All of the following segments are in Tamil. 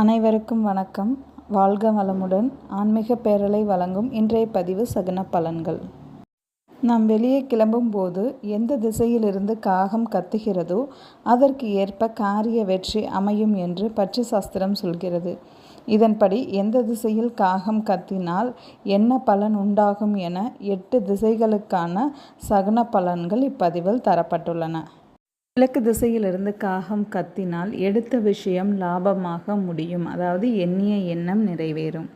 அனைவருக்கும் வணக்கம். வாழ்க வளமுடன் ஆன்மீக பேரலை வழங்கும் இன்றைய பதிவு சகுன பலன்கள். நாம் வெளியே கிளம்பும்போது எந்த திசையிலிருந்து காகம் கத்துகிறதோ அதற்கு ஏற்ப காரிய வெற்றி அமையும் என்று பட்சி சாஸ்திரம் சொல்கிறது. இதன்படி எந்த திசையில் காகம் கத்தினால் என்ன பலன் உண்டாகும் என எட்டு திசைகளுக்கான சகுன பலன்கள் இப்பதிவில் தரப்பட்டுள்ளன. கிழக்கு திசையிலிருந்து காகம் கத்தினால் எடுத்த விஷயம் லாபமாக முடியும். அதாவது எண்ணிய எண்ணம் நிறைவேறும்.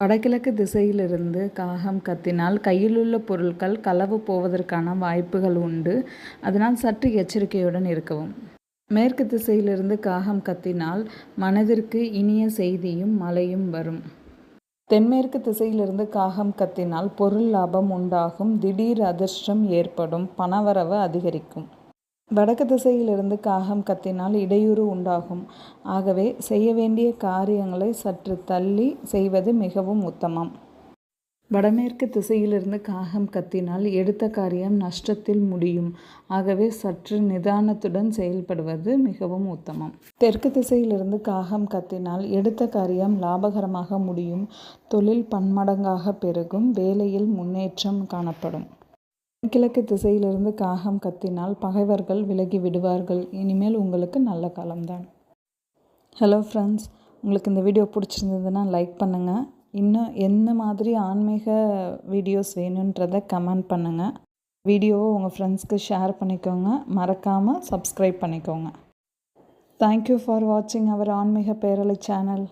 வடகிழக்கு திசையிலிருந்து காகம் கத்தினால் கையிலுள்ள பொருட்கள் களவு போவதற்கான வாய்ப்புகள் உண்டு. அதனால் சற்று எச்சரிக்கையுடன் இருக்கவும். மேற்கு திசையிலிருந்து காகம் கத்தினால் மனதிற்கு இனிய செய்தியும் மழையும் வரும். தென்மேற்கு திசையிலிருந்து காகம் கத்தினால் பொருள் லாபம் உண்டாகும். திடீர் அதிர்ஷ்டம் ஏற்படும். பணவரவு அதிகரிக்கும். வடக்கு திசையிலிருந்து காகம் கத்தினால் இடையூறு உண்டாகும். ஆகவே செய்ய வேண்டிய காரியங்களை சற்று தள்ளி செய்வது மிகவும் உத்தமம். வடமேற்கு திசையிலிருந்து காகம் கத்தினால் எடுத்த காரியம் நஷ்டத்தில் முடியும். ஆகவே சற்று நிதானத்துடன் செயல்படுவது மிகவும் உத்தமம். தெற்கு திசையிலிருந்து காகம் கத்தினால் எடுத்த காரியம் லாபகரமாக முடியும். தொழில் பன்மடங்காக பெருகும். வேலையில் முன்னேற்றம் காணப்படும். கிழக்கு திசையிலிருந்து காகம் கத்தினால் பகைவர்கள் விலகி விடுவார்கள். இனிமேல் உங்களுக்கு நல்ல காலம்தான். ஹலோ ஃப்ரெண்ட்ஸ் உங்களுக்கு இந்த வீடியோ பிடிச்சிருந்ததுன்னா லைக் பண்ணுங்கள் இன்னும் என்ன மாதிரி ஆன்மீக வீடியோஸ் வேணுன்றதை கமெண்ட் பண்ணுங்கள் வீடியோவை உங்கள் ஃப்ரெண்ட்ஸ்க்கு ஷேர் பண்ணிக்கோங்க. மறக்காமல் சப்ஸ்கிரைப் பண்ணிக்கோங்க. தேங்க்யூ ஃபார் வாட்சிங் அவர் ஆன்மீக பேரலை சேனல்